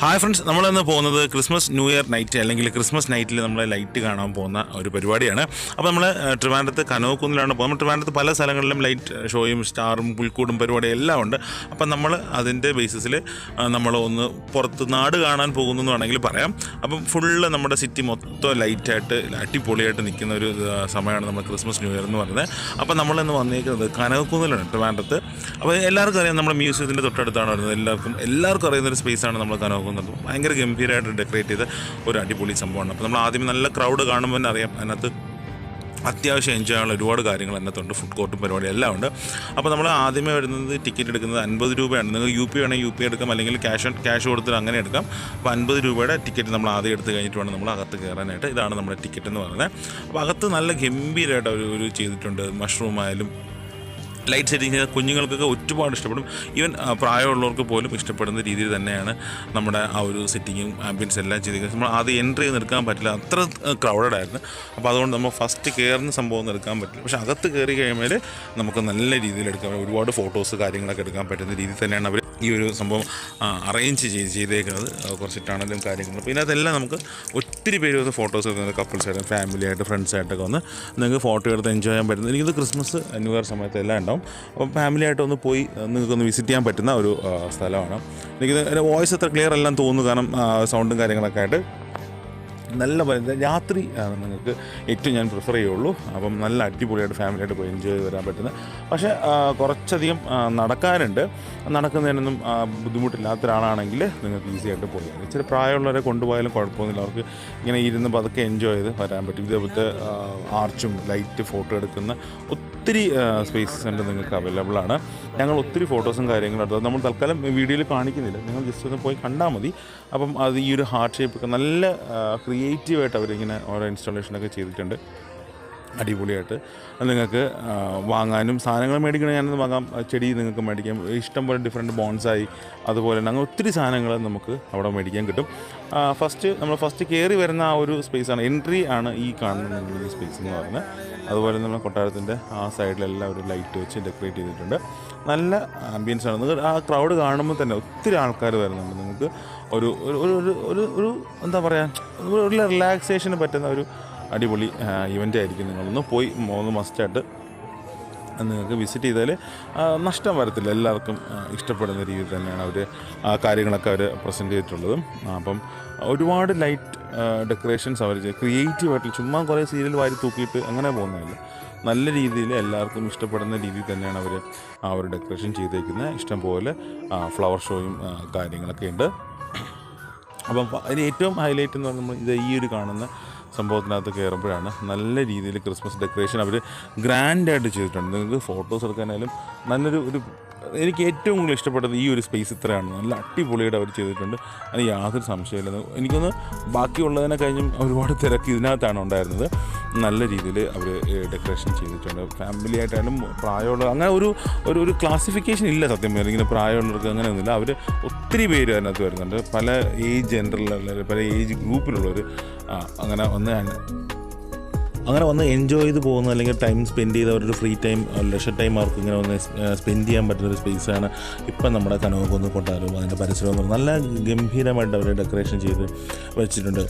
Hi friends നമ്മളിന്ന് പോകുന്നത് Christmas new year night അല്ലെങ്കിൽ ക്രിസ്മസ് നൈറ്റിൽ നമ്മൾ ലൈറ്റ് കാണാൻ പോകുന്ന ഒരു പരിപാടിയാണ്. അപ്പോൾ നമ്മൾ ട്രിവാൻഡ്രത്ത് കനോക്കുന്നിലാണ് പോകുന്നത്. ട്രിവാൻഡ്രത്ത് പല സ്ഥലങ്ങളിലും ലൈറ്റ് ഷോയും സ്റ്റാറും പുൽക്കൂടും പരിപാടിയും എല്ലാം ഉണ്ട്. അപ്പം നമ്മൾ അതിന്റെ ബേസിസിൽ നമ്മൾ ഒന്ന് പുറത്ത് നാട് കാണാൻ പോകുന്നു എന്ന് വേണമെങ്കിൽ പറയാം. അപ്പം ഫുള്ള് നമ്മുടെ സിറ്റി മൊത്തം ലൈറ്റായിട്ട് അടിപൊളിയായിട്ട് നിൽക്കുന്ന ഒരു സമയമാണ് നമ്മൾ ക്രിസ്മസ് ന്യൂ ഇയർ എന്ന് പറയുന്നത്. അപ്പം നമ്മളിന്ന് വന്നേക്കുന്നത് കനകക്കുന്നിലാണ് ട്രിവാൻഡ്രത്ത്. അപ്പോൾ എല്ലാവർക്കും അറിയാം നമ്മുടെ മ്യൂസിയത്തിന്റെ തൊട്ടടുത്താണ് വരുന്നത്. എല്ലാവർക്കും എല്ലാവർക്കും അറിയുന്ന ഒരു സ്പേസാണ് നമ്മൾ കനകക്കുന്നത് ഭയങ്കര ഗംഭീരമായിട്ട് ഡെക്കറേറ്റ് ചെയ്ത ഒരു അടിപൊളി സംഭവമാണ്. അപ്പോൾ നമ്മൾ ആദ്യം നല്ല ക്രൗഡ് കാണുമ്പോൾ തന്നെ അറിയാം അതിനകത്ത് അത്യാവശ്യം എൻജോയ് ചെയ്യാനുള്ള ഒരുപാട് കാര്യങ്ങൾ അതിനകത്തുണ്ട് ഫുഡ് കോർട്ടും പരിപാടി എല്ലാം ഉണ്ട്. അപ്പോൾ നമ്മൾ ആദ്യമേ വരുന്നത് ടിക്കറ്റ് എടുക്കുന്നത് അൻപത് രൂപയാണ്. നിങ്ങൾ യു പി വേണമെങ്കിൽ യു പി എടുക്കാം അല്ലെങ്കിൽ ക്യാഷ് ഓൺ ക്യാഷ് കൊടുത്തിട്ട് അങ്ങനെ എടുക്കാം. അപ്പോൾ അൻപത് രൂപയുടെ ടിക്കറ്റ് നമ്മൾ ആദ്യം എടുത്ത് കഴിഞ്ഞിട്ട് വേണം നമ്മൾ അകത്ത് കയറാനായിട്ട്. ഇതാണ് നമ്മുടെ ടിക്കറ്റ് എന്ന് പറയുന്നത്. അപ്പോൾ അകത്ത് നല്ല ഗംഭീരമായിട്ട് ഒരു ചെയ്തിട്ടുണ്ട്. മഷ്റൂം ആയാലും ലൈറ്റ് സെറ്റിംഗ് കുഞ്ഞുങ്ങൾക്കൊക്കെ ഒരുപാട് ഇഷ്ടപ്പെടും. ഈവൻ പ്രായമുള്ളവർക്ക് പോലും ഇഷ്ടപ്പെടുന്ന രീതിയിൽ തന്നെയാണ് നമ്മുടെ ആ ഒരു സെറ്റിങ്ങും ആംബിയൻസ് എല്ലാം ചെയ്തിരിക്കുന്നത്. നമ്മൾ ആദ്യം എൻട്രി നിൽക്കാൻ പറ്റില്ല. അത്ര ക്രൗഡഡ് ആയിരുന്നു. അപ്പോൾ അതുകൊണ്ട് നമ്മൾ ഫസ്റ്റ് കയറുന്ന സംഭവം ഒന്നും എടുക്കാൻ പറ്റില്ല. പക്ഷേ അകത്ത് കയറി കഴിയുമ്പോൾ നമുക്ക് നല്ല രീതിയിൽ എടുക്കാൻ ഒരുപാട് ഫോട്ടോസ് കാര്യങ്ങളൊക്കെ എടുക്കാൻ പറ്റുന്ന രീതിയിൽ തന്നെയാണ് അവർ ഈ ഒരു സംഭവം അറേഞ്ച് ചെയ്ത് ചെയ്തേക്കുന്നത് കുറച്ച് ടണലും കാര്യങ്ങളും. പിന്നെ അതെല്ലാം നമുക്ക് ഒത്തിരി പേര് വന്ന് ഫോട്ടോസ് എടുക്കുന്നത് കപ്പിൾസ് ആയിട്ട് ഫാമിലി ആയിട്ട് ഫ്രണ്ട്സ് ആയിട്ടൊക്കെ വന്ന് നിങ്ങൾക്ക് ഫോട്ടോ എടുത്ത് എൻജോയ് ചെയ്യാൻ പറ്റുന്നത് എനിക്കിത് ക്രിസ്മസ് ന്യൂ ഇയർ സമയത്ത് എല്ലാം ഉണ്ടാവും. അപ്പോൾ ഫാമിലി ആയിട്ടൊന്ന് പോയി നിങ്ങൾക്കൊന്ന് വിസിറ്റ് ചെയ്യാൻ പറ്റുന്ന ഒരു സ്ഥലമാണ്. എനിക്കിത് വോയിസ് അത്ര ക്ലിയർ എല്ലാം തോന്നുന്നു കാരണം സൗണ്ടും കാര്യങ്ങളൊക്കെ ആയിട്ട്. നല്ല രാത്രി നിങ്ങൾക്ക് ഏറ്റവും ഞാൻ പ്രിഫർ ചെയ്യുള്ളൂ. അപ്പം നല്ല അടിപൊളിയായിട്ട് ഫാമിലിയായിട്ട് പോയി എൻജോയ് ചെയ്ത് വരാൻ പറ്റുന്ന. പക്ഷേ കുറച്ചധികം നടക്കാനുണ്ട്. നടക്കുന്നതിനൊന്നും ബുദ്ധിമുട്ടില്ലാത്ത ഒരാളാണെങ്കിൽ നിങ്ങൾക്ക് ഈസി ആയിട്ട് പോയി. ഇച്ചിരി പ്രായമുള്ളവരെ കൊണ്ടുപോയാലും കുഴപ്പമൊന്നുമില്ല. അവർക്ക് ഇങ്ങനെ ഇരുന്ന് പതുക്കെ എൻജോയ് ചെയ്ത് വരാൻ പറ്റും. ഇതേപോലത്തെ ആർച്ചും ലൈറ്റ് ഫോട്ടോ എടുക്കുന്ന ഒത്തിരി സ്പേസസ് ഉണ്ട് നിങ്ങൾക്ക് അവൈലബിൾ ആണ്. ഞങ്ങൾ ഒത്തിരി ഫോട്ടോസും കാര്യങ്ങളും എടുത്തത് നമ്മൾ തൽക്കാലം വീഡിയോയിൽ കാണിക്കുന്നില്ല. നിങ്ങൾ ജസ്റ്റ് ഒന്ന് പോയി കണ്ടാൽ മതി. അപ്പം അത് ഈ ഒരു ഹാർട്ട് ഷേപ്പ് ഒക്കെ നല്ല ക്രിയേറ്റീവായിട്ട് അവരിങ്ങനെ ഓരോ ഇൻസ്റ്റാളേഷനൊക്കെ ചെയ്തിട്ടുണ്ട്. അടിപൊളിയായിട്ട് നിങ്ങൾക്ക് വാങ്ങാനും സാധനങ്ങൾ മേടിക്കണം ഞാനത് വാങ്ങാം. ചെടി നിങ്ങൾക്ക് മേടിക്കാം. ഇഷ്ടം പോലെ ഡിഫറെന്റ് ബോൺസായി അതുപോലെ തന്നെ അങ്ങനെ ഒത്തിരി സാധനങ്ങൾ നമുക്ക് അവിടെ മേടിക്കാൻ കിട്ടും. ഫസ്റ്റ് നമ്മൾ ഫസ്റ്റ് കയറി വരുന്ന ആ ഒരു സ്പേസാണ് എൻട്രി ആണ് ഈ കാണുന്ന ഈ സ്പേസ് എന്ന് പറയുന്നത്. അതുപോലെ നമ്മൾ കൊട്ടാരത്തിന്റെ ആ സൈഡിലെല്ലാം ഒരു ലൈറ്റ് വെച്ച് ഡെക്കറേറ്റ് ചെയ്തിട്ടുണ്ട്. നല്ല ആംബിയൻസ് ആണ്. നിങ്ങൾ ആ ക്രൗഡ് കാണുമ്പോൾ തന്നെ ഒത്തിരി ആൾക്കാർ വരുന്നുണ്ട്. നിങ്ങൾക്ക് ഒരു ഒരു ഒരു ഒരു എന്താ പറയുക ഒരു റിലാക്സേഷന് പറ്റുന്ന ഒരു അടിപൊളി ഇവന്റ് ആയിരിക്കും. നിങ്ങളൊന്ന് പോയി മൂന്ന് മസ്റ്റായിട്ട് നിങ്ങൾക്ക് വിസിറ്റ് ചെയ്താൽ നഷ്ടം വരത്തില്ല. എല്ലാവർക്കും ഇഷ്ടപ്പെടുന്ന രീതിയിൽ തന്നെയാണ് അവർ ആ കാര്യങ്ങളൊക്കെ അവർ പ്രസന്റ് ചെയ്തിട്ടുള്ളത്. അപ്പം ഒരുപാട് ലൈറ്റ് ഡെക്കറേഷൻസ് അവർ ക്രിയേറ്റീവായിട്ട് ചുമ്മാ കുറേ സീരിയൽ വാരി തൂക്കിയിട്ട് അങ്ങനെ പോകുന്നതല്ല. നല്ല രീതിയിൽ എല്ലാവർക്കും ഇഷ്ടപ്പെടുന്ന രീതിയിൽ തന്നെയാണ് അവർ ആ ഒരു ഡെക്കറേഷൻ ചെയ്തേക്കുന്നത്. ഇഷ്ടംപോലെ ഫ്ലവർ ഷോയും കാര്യങ്ങളൊക്കെ ഉണ്ട്. അപ്പം അതിന് ഏറ്റവും ഹൈലൈറ്റ് എന്ന് പറഞ്ഞാൽ നമ്മൾ ഇത് ഈ ഒരു കാണുന്ന സംഭവത്തിനകത്ത് കയറുമ്പോഴാണ് നല്ല രീതിയിൽ ക്രിസ്മസ് ഡെക്കറേഷൻ അവർ ഗ്രാൻഡായിട്ട് ചെയ്തിട്ടുണ്ട്. നിങ്ങൾക്ക് ഫോട്ടോസ് എടുക്കാനായാലും നല്ലൊരു ഒരു എനിക്ക് ഏറ്റവും കൂടുതൽ ഇഷ്ടപ്പെട്ടത് ഈ ഒരു സ്പേസ് ഇത്രയാണ്. നല്ല അടിപൊളിയായിട്ട് അവർ ചെയ്തിട്ടുണ്ട്. അതിന് യാതൊരു സംശയമില്ല എനിക്കൊന്ന് ബാക്കിയുള്ളതിനെ കഴിഞ്ഞും ഒരുപാട് തിരക്ക് ഇതിനകത്താണ് ഉണ്ടായിരുന്നത്. നല്ല രീതിയിൽ അവർ ഡെക്കറേഷൻ ചെയ്തിട്ടുണ്ട്. ഫാമിലി ആയിട്ടായാലും പ്രായമുള്ള അങ്ങനെ ഒരു ഒരു ഒരു ക്ലാസിഫിക്കേഷൻ ഇല്ല സത്യം പറഞ്ഞാൽ. ഇങ്ങനെ പ്രായമുള്ളവർക്ക് അങ്ങനെയൊന്നുമില്ല അവർ ഒത്തിരി പേര് അതിനകത്ത് വരുന്നുണ്ട്. പല ഏജ് ജെൻഡറിലുള്ള പല ഏജ് ഗ്രൂപ്പിലുള്ളവർ അങ്ങനെ വന്ന് അങ്ങനെ വന്ന് എൻജോയ് ചെയ്ത് പോകുന്ന. അല്ലെങ്കിൽ ടൈം സ്പെൻഡ് ചെയ്ത് അവരുടെ ഫ്രീ ടൈം ലക്ഷർ ടൈം അവർക്ക് ഇങ്ങനെ വന്ന് സ്പെൻഡ് ചെയ്യാൻ പറ്റുന്ന ഒരു സ്പേസാണ് ഇപ്പം നമ്മുടെ കനവകുന്ന് കൊണ്ടാലും അതിന്റെ പരിസരവും നല്ല ഗംഭീരമായിട്ട് അവർ ഡെക്കറേഷൻ ചെയ്ത് വെച്ചിട്ടുണ്ട്.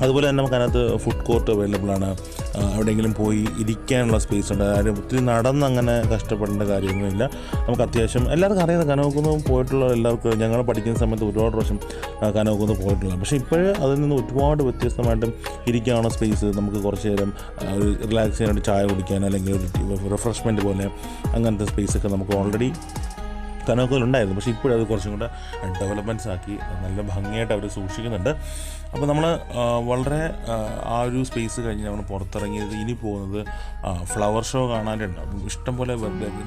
അതുപോലെ തന്നെ നമുക്ക് അതിനകത്ത് ഫുഡ് കോർട്ട് അവൈലബിൾ ആണ്. എവിടെയെങ്കിലും പോയി ഇരിക്കാനുള്ള സ്പേസ് ഉണ്ട്. ആരും ഒത്തിരി നടന്ന് അങ്ങനെ കഷ്ടപ്പെടേണ്ട കാര്യമൊന്നുമില്ല. നമുക്ക് അത്യാവശ്യം എല്ലാവർക്കും അറിയാം കനവക്കുന്ന് പോയിട്ടുള്ള എല്ലാവർക്കും ഞങ്ങൾ പഠിക്കുന്ന സമയത്ത് ഒരുപാട് പ്രാവശ്യം ആ, കനവക്കുന്ന് പോയിട്ടുള്ള. പക്ഷേ ഇപ്പോഴ് അതിൽ നിന്ന് ഒരുപാട് വ്യത്യസ്തമായിട്ടും ഇരിക്കാനുള്ള സ്പേസ് നമുക്ക് കുറച്ച് നേരം റിലാക്സ് ചെയ്യാനായിട്ട് ചായ കുടിക്കാൻ അല്ലെങ്കിൽ ഒരു റിഫ്രഷ്മെന്റ് പോലെ അങ്ങനത്തെ സ്പേസൊക്കെ നമുക്ക് ഓൾറെഡി കനോക്കലുണ്ടായിരുന്നു പക്ഷേ ഇപ്പോഴത് കുറച്ചും കൂടെ ഡെവലപ്മെന്റ്സ് ആക്കി നല്ല ഭംഗിയായിട്ട് അവർ സൂക്ഷിക്കുന്നുണ്ട്. അപ്പോൾ നമ്മൾ വളരെ ആ, ഒരു സ്പേസ് കഴിഞ്ഞ് നമ്മൾ പുറത്തിറങ്ങിയത് ഇനി പോകുന്നത് ഫ്ലവർ ഷോ കാണാനുണ്ട് ഇഷ്ടംപോലെ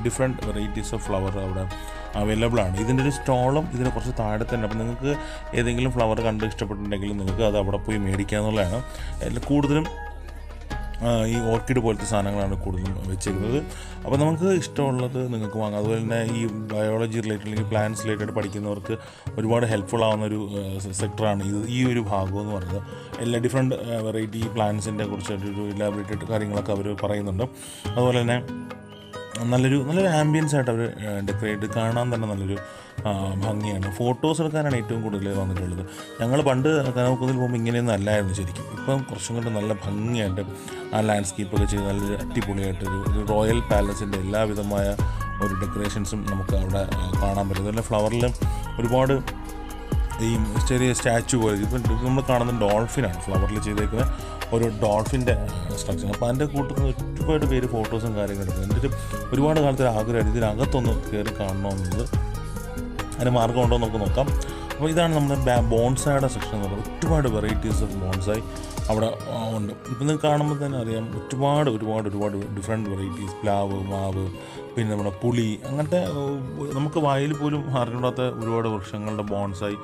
ഡിഫറെന്റ് വെറൈറ്റീസ് ഓഫ് ഫ്ലവർ അവിടെ അവൈലബിൾ ആണ്. ഇതിന്റെ ഒരു സ്റ്റോളും ഇതിന് കുറച്ച് താഴെ തന്നെ. അപ്പം നിങ്ങൾക്ക് ഏതെങ്കിലും ഫ്ലവർ കണ്ട് ഇഷ്ടപ്പെട്ടിട്ടുണ്ടെങ്കിൽ നിങ്ങൾക്ക് അത് അവിടെ പോയി മേടിക്കാമെന്നുള്ളതാണ് അതിൽ കൂടുതലും ഈ ഓർക്കിഡ് പോലത്തെ സാധനങ്ങളാണ് കൂടുതലും വെച്ചിരുന്നത്. അപ്പോൾ നമുക്ക് ഇഷ്ടമുള്ളത് നിങ്ങൾക്ക് വാങ്ങാം. അതുപോലെ തന്നെ ഈ ബയോളജി റിലേറ്റഡ് അല്ലെങ്കിൽ പ്ലാന്റ്സ് റിലേറ്റഡ് പഠിക്കുന്നവർക്ക് ഒരുപാട് ഹെൽപ്ഫുൾ ആവുന്ന ഒരു സെക്ടറാണ് ഇത്. ഈ ഒരു ഭാഗം എന്ന് പറയുന്നത്. എല്ലാ ഡിഫറെന്റ് വെറൈറ്റി പ്ലാന്റ്സിന്റെ കുറിച്ച് ഒരു ഇലാബറേറ്റഡ് കാര്യങ്ങളൊക്കെ അവർ പറയുന്നുണ്ട്. അതുപോലെ തന്നെ നല്ലൊരു നല്ലൊരു ആംബിയൻസ് ആയിട്ട് അവർ ഡെക്കറേറ്റ് കാണാൻ തന്നെ നല്ലൊരു ഭംഗിയാണ്. ഫോട്ടോസ് എടുക്കാനാണ് ഏറ്റവും കൂടുതൽ വന്നിട്ടുള്ളത്. ഞങ്ങൾ പണ്ട് കനോക്കുന്നിൽ പോകുമ്പോൾ ഇങ്ങനെയൊന്നും അല്ലായിരുന്നു ശരിക്കും. ഇപ്പം കുറച്ചും കൂടെ നല്ല ഭംഗിയായിട്ട് ആ ലാൻഡ്സ്കേപ്പൊക്കെ ചെയ്ത് നല്ല അടിപൊളിയായിട്ട് ഒരു റോയൽ പാലസിന്റെ എല്ലാവിധമായ ഒരു ഡെക്കറേഷൻസും നമുക്ക് അവിടെ കാണാൻ പറ്റും. അതുപോലെ ഫ്ലവറിൽ ഒരുപാട് ഈ ചെറിയ സ്റ്റാച്ചു പോലെ ഇപ്പം നമ്മൾ കാണുന്ന ഡോൾഫിനാണ്. ഫ്ലവറിൽ ചെയ്തേക്കുന്ന ഒരു ഡോൾഫിന്റെ സ്ട്രക്ചർ അപ്പോൾ അതിന്റെ കൂട്ടത്തിൽ ഒരുപാട് പേര് ഫോട്ടോസും കാര്യങ്ങളും എടുക്കും എന്റെ ഒരു ഒരുപാട് കാലത്തൊരു ആഗ്രഹമാണ് ഇതിനകത്തൊന്ന് കയറി കാണണമെന്നുള്ളത് അതിന് മാർഗം ഉണ്ടോ എന്ന് നമുക്ക് നോക്കാം. അപ്പോൾ ഇതാണ് നമ്മുടെ ബോൺസായുടെ സെക്ഷൻ എന്ന് പറയുന്നത്. ഒരുപാട് വെറൈറ്റീസ് ഓഫ് ബോൺസായി അവിടെ ഉണ്ട്. ഇപ്പം നിങ്ങൾക്ക് കാണുമ്പോൾ തന്നെ അറിയാം ഒരുപാട് ഒരുപാട് ഒരുപാട് ഡിഫറെന്റ് വെറൈറ്റീസ് പ്ലാവ് മാവ് പിന്നെ നമ്മുടെ പുളി അങ്ങനത്തെ നമുക്ക് വായിൽ പോലും അറിഞ്ഞൂടാത്ത ഒരുപാട് വൃക്ഷങ്ങളുടെ ബോൺസായി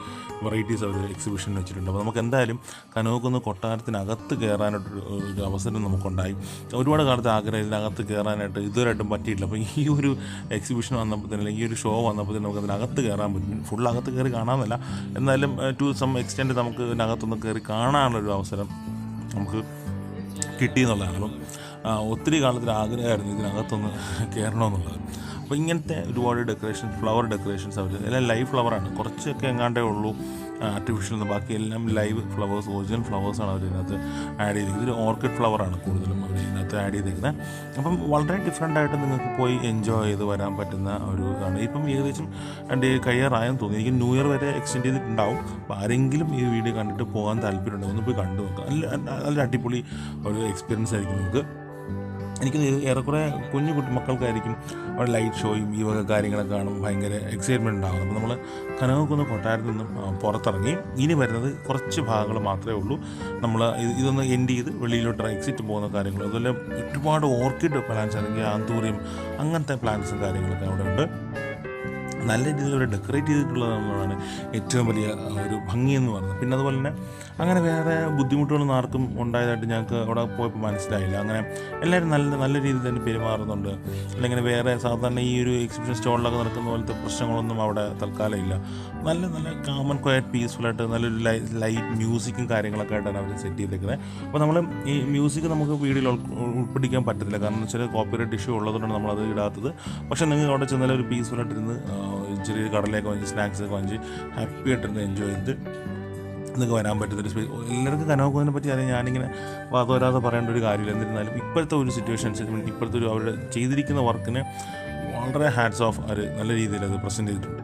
വെറൈറ്റീസ് അവർ എക്സിബിഷൻ വെച്ചിട്ടുണ്ട്. അപ്പോൾ നമുക്ക് എന്തായാലും കനോക്കുന്ന് കൊട്ടാരത്തിനകത്ത് കയറാനായിട്ടൊരു ഒരു അവസരം നമുക്കുണ്ടായി. ഒരുപാട് കാലത്ത് ആഗ്രഹം ഇതിനകത്ത് കയറാനായിട്ട് ഇതുവരെയായിട്ടും പറ്റിയിട്ടില്ല. അപ്പോൾ ഈ ഒരു എക്സിബിഷൻ വന്നപ്പോൾ തന്നെ അല്ലെങ്കിൽ ഈ ഒരു ഷോ വന്നപ്പോൾ തന്നെ നമുക്ക് അതിനകത്ത് കയറാൻ പറ്റും. ഫുൾ അകത്ത് കയറി കാണാമെന്നല്ല. എന്നാലും ടു സം എക്സ്റ്റെന്റ് നമുക്ക് ഇതിനകത്തൊന്ന് കയറി കാണാനുള്ളൊരു അവസരം നമുക്ക് കിട്ടി എന്നുള്ളതാണ് അപ്പം ഒത്തിരി കാലത്തിൽ ആഗ്രഹമായിരുന്നു ഇതിനകത്തൊന്ന് കയറണമെന്നുള്ളത്. അപ്പോൾ ഇങ്ങനത്തെ ഒരുപാട് ഡെക്കറേഷൻ ഫ്ലവർ ഡെക്കറേഷൻസ് അവർ എല്ലാം ലൈവ് ഫ്ലവറാണ് കുറച്ചൊക്കെ എങ്ങാണ്ടേ ഉള്ളൂ. ആർട്ടിഫിഷ്യൽ ബാക്കി എല്ലാം ലൈവ് ഫ്ലവേഴ്സ് ഒറിജിനൽ ഫ്ലവേഴ്സാണ് അവർ ഇതിനകത്ത് ആഡ് ചെയ്തിരിക്കുന്നത്. ഒരു ഓർക്കിഡ് ഫ്ലവറാണ് കൂടുതലും അവർ ഇതിനകത്ത് ആഡ് ചെയ്തിരിക്കുന്നത്. അപ്പം വളരെ ഡിഫറെന്റ് ആയിട്ട് നിങ്ങൾക്ക് പോയി എൻജോയ് ചെയ്ത് വരാൻ പറ്റുന്ന ഒരു ഇതാണ്. ഇപ്പം ഏകദേശം എന്റെ കഴിയാറായെന്ന് തോന്നി എനിക്ക് ന്യൂ ഇയർ വരെ എക്സ്റ്റെൻഡ് ചെയ്തിട്ടുണ്ടാവും. അപ്പോൾ ആരെങ്കിലും ഈ വീഡിയോ കണ്ടിട്ട് പോകാൻ താല്പര്യമുണ്ടെങ്കിൽ ഒന്ന് പോയി കണ്ടു നോക്കാം നല്ല നല്ല അടിപൊളി ഒരു എക്സ്പീരിയൻസ് ആയിരിക്കും നിങ്ങൾക്ക് എനിക്ക് ഏറെക്കുറെ കുഞ്ഞു കുട്ടി മക്കൾക്കായിരിക്കും അവിടെ ലൈറ്റ് ഷോയും ഈ വക കാര്യങ്ങളൊക്കെ കാണും ഭയങ്കര എക്സൈറ്റ്മെന്റ് ഉണ്ടാകും അപ്പോൾ നമ്മൾ കനകക്കുന്ന് കൊട്ടാരത്തിൽ നിന്നും പുറത്തിറങ്ങി. ഇനി വരുന്നത് കുറച്ച് ഭാഗങ്ങൾ മാത്രമേ ഉള്ളൂ. നമ്മൾ ഇത് ഇതൊന്ന് എൻഡ് ചെയ്ത് വെളിയിലോട്ട് എക്സിറ്റ് പോകുന്ന കാര്യങ്ങൾ. അതുപോലെ ഒരുപാട് ഓർക്കിഡ് പ്ലാന്റ്സ് അല്ലെങ്കിൽ ആന്തൂറിയം അങ്ങനത്തെ പ്ലാന്റ്സും കാര്യങ്ങളൊക്കെ അവിടെ ഉണ്ട്. നല്ല രീതിയിൽ ഡെക്കറേറ്റ് ചെയ്തിട്ടുള്ളതാണ് ഏറ്റവും വലിയ ഒരു ഭംഗി എന്ന് പറയുന്നത്. പിന്നെ അതുപോലെ തന്നെ അങ്ങനെ വേറെ ബുദ്ധിമുട്ടുകളൊന്നും ആർക്കും ഉണ്ടായതായിട്ട് ഞങ്ങൾക്ക് അവിടെ പോയപ്പോൾ മനസ്സിലായില്ല. അങ്ങനെ എല്ലാവരും നല്ല നല്ല രീതിയിൽ തന്നെ പെരുമാറുന്നുണ്ട്. അല്ലെങ്കിൽ വേറെ സാധാരണ ഈ ഒരു എക്സിബിഷൻ സ്റ്റോളിലൊക്കെ നടക്കുന്ന പോലത്തെ പ്രശ്നങ്ങളൊന്നും അവിടെ തൽക്കാലം ഇല്ല നല്ല നല്ല കാമൺ ക്വയറ്റ് പീസ്ഫുള്ളായിട്ട് നല്ലൊരു ലൈറ്റ് മ്യൂസിക്കും കാര്യങ്ങളൊക്കെ ആയിട്ടാണ് അവർ സെറ്റ് ചെയ്തേക്കുന്നത് അപ്പോൾ നമ്മൾ ഈ മ്യൂസിക് നമുക്ക് വീഡിയോയിൽ ഉൾ- ഉൾപ്പെടിക്കാൻ പറ്റത്തില്ല. കാരണം വെച്ചാൽ കോപ്പിറൈറ്റ് ഇഷ്യൂ ഉള്ളതുകൊണ്ടാണ് നമ്മളത് ഇടാത്തത്. പക്ഷേ നിങ്ങൾക്ക് അവിടെ ചെന്നാൽ ഒരു പീസ്ഫുള്ളായിട്ടിരുന്ന് ചെറിയ കടലൊക്കെ വാങ്ങിച്ച് സ്നാക്സ് ഒക്കെ വാങ്ങിച്ച് ഹാപ്പി ആയിട്ടിരുന്ന് എൻജോയ് ചെയ്ത് നിങ്ങൾക്ക് വരാൻ പറ്റുന്നൊരു സ്പേസ് എല്ലാവർക്കും കനോക്കുവിനെ പറ്റി അറിയാം. ഞാനിങ്ങനെ വാദവരാതെ പറയേണ്ട ഒരു കാര്യമില്ല എന്നിരുന്നാലും ഇപ്പോഴത്തെ ഒരു സിറ്റുവേഷൻസ് ഇപ്പോഴത്തെ ഒരു അവരുടെ ചെയ്തിരിക്കുന്ന വർക്കിനെ വളരെ ഹാറ്റ്സ് ഓഫ് അവർ നല്ല രീതിയിൽ അത് പ്രസന്റ് ചെയ്തിട്ടുണ്ട്.